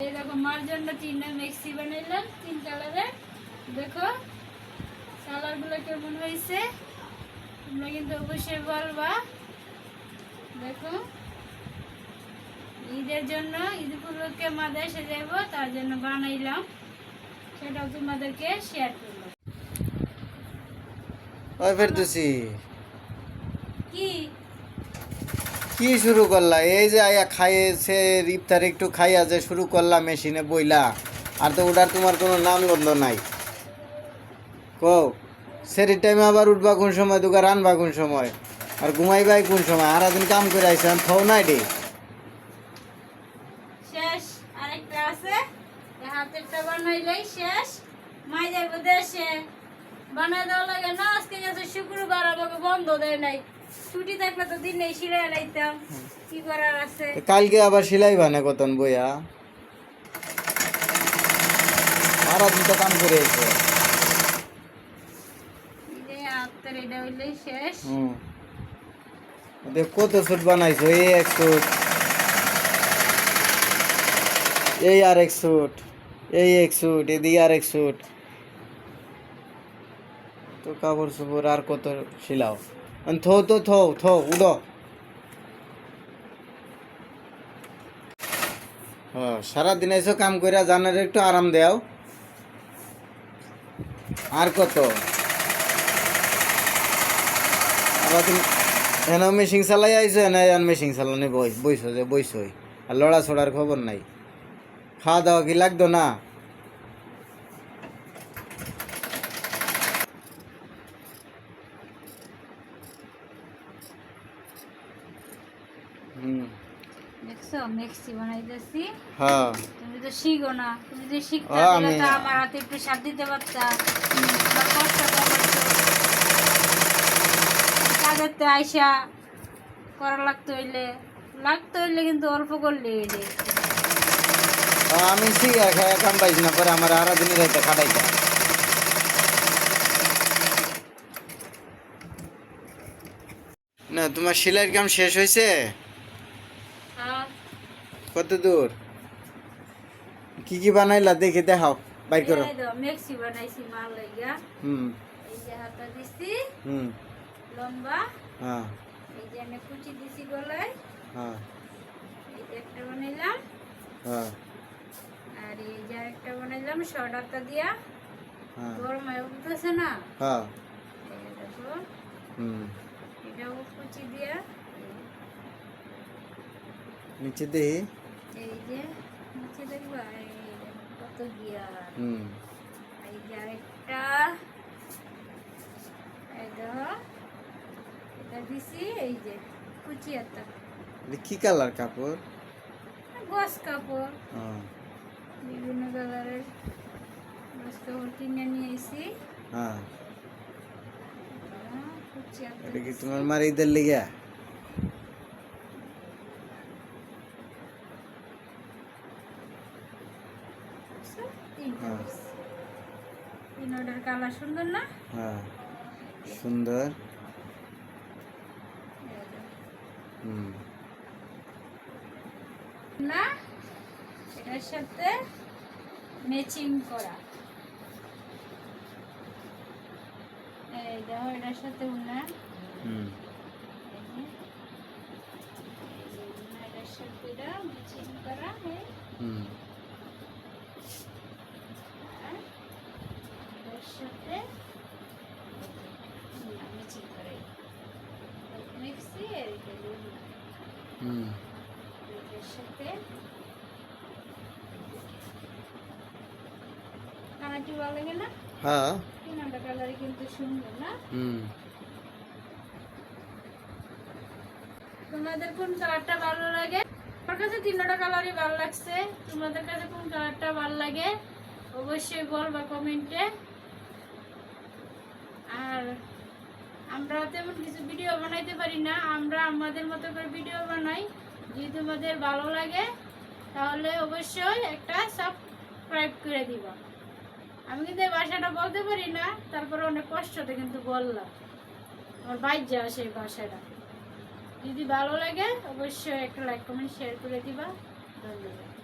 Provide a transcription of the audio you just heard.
এই দেখো মার জন্য তিনটা মিক্সি বানাইলাম তিন কালারের দেখো কালারগুলো কেমন হয়েছে তোমরা কিন্তু অবশ্যই বলবা। দেখো ঈদের জন্য ঈদ উপলক্ষে মা দেশে যাব তার জন্য বানাইলাম। সেটাও তোমাদেরকে শেয়ার করলাম কি? কি শুরু করলা? এই যে আয়া খাইয়েছে ইফতার একটু খাইয়া যে শুরু করলা মেশিনে বইলা, আর তো ওটার তোমার কোনো নাম গন্ধ নাই। কো সেরির টাইমে আবার উঠবা কোন সময়, দুগা রানবা কোন সময়, আর ঘুমাইবাই কোন সময়? আর দিন কাম করে আইসে, আমি থৌ নাই আমাকে বন্ধ দেয় নাই। ছুটি থাকলে তো দিন নেই সিলাই লাইতাম কি করার আছে? কালকে আবার সিলাই বানে কতন বইয়া? সারাদিন তো কাম করে এসে কত স্যুট বানাইছো? এই এক স্যুট। এই আর এক স্যুট। এই এক স্যুট। এদিকে আর এক স্যুট। তো কাপড় চোপড় আর কত সিলাও? থো তো থো থো উড়ো হ্যাঁ সারাদিন এসো কাম কইরা জানার একটু আরাম দেও আর কত হেন মেশিন চালাই আইছো এনে এন মেশিন চালানি বই বইছো যে বইছই আর লড়া ছড়ার খবর নাই খাওয়া দাওয়া কি লাগতো না দেখছ? মিক্সি বানাইতেছি। হ্যাঁ। তুমি তো শিখো না। তুমি যদি শিখতে হ্যাঁ, তাহলে তো আমার হাতে একটু সাথ দিতে পারতা। কাজের তো আইসা করা লাগতো হইলে। লাগতো হইলে কিন্তু অল্প করলে হইলে আমি না পরে আমার আরা দিনের একটা খাটাইটা না তোমার সেলাইয়ের কাম শেষ হয়েছে হ্যাঁ কত দূর? কি কি বানাইলা দেখে দেখাও বাইর করো। মিক্সি বানাইছি মাল লাগিয়া হুম। এই যে হাতা দিছি হুম। লম্বা। হ্যাঁ। এই যে আমি কুচি দিছি গলায়। হ্যাঁ। এই একটা বানাইলাম। হ্যাঁ। আর এই যে একটা বানাইলাম শর্ট হাতা দিয়া। হ্যাঁ। গরম হয়ে উঠতেছে না? হ্যাঁ। দেখো হুম। এটাও কুচি দিয়া। নিচে দেখি। এই যে নিচে দেখবা কত গিয়া হুম। এই যে আরেকটা। এই দেখো এটা দিছি এই যে কুচি এটা কি কালার কাপড়? গস কাপড়। হ্যাঁ বিভিন্ন কালারের গস কাপড় কিনে নিয়ে এসি হ্যাঁ। এটা কি তোমার মার ঈদের লেগে তিনটা হ্যাঁ। তিন অর্ডার কালার সুন্দর না? হ্যাঁ সুন্দর। হুম। না? এটার সাথে ম্যাচিং করা। এই দেখো এটার সাথে উনা হুম। এটার সাথে ম্যাচিং করা হ্যাঁ। হুম আর এটার সাথে উনা মিক্সি আর এটা হলো উনা। হুম এটার কানাটি ভালো লাগে না হ্যাঁ। তিনটা কালারই কিন্তু সুন্দর না হুম তোমাদের কোন কালারটা ভালো লাগে? আমার কাছে তিনটা কালারই ভালো লাগছে। তোমাদের কাছে কোন কালারটা ভালো লাগে? অবশ্যই বলবা কমেন্টে আর আমরা তেমন কিছু ভিডিও বানাইতে পারি না, আমরা আমাদের মতো করে ভিডিও বানাই। যদি তোমাদের ভালো লাগে, তাহলে অবশ্যই একটা সাবস্ক্রাইব করে দিবা। আমি কিন্তু এই ভাষাটা বলতে পারি না, তারপরে অনেক কষ্টতে কিন্তু বললাম। আমার বাইর যাওয়া সেই ভাষাটা। যদি ভালো লাগে, অবশ্যই একটা লাইক কমেন্ট শেয়ার করে দিবা। ধন্যবাদ।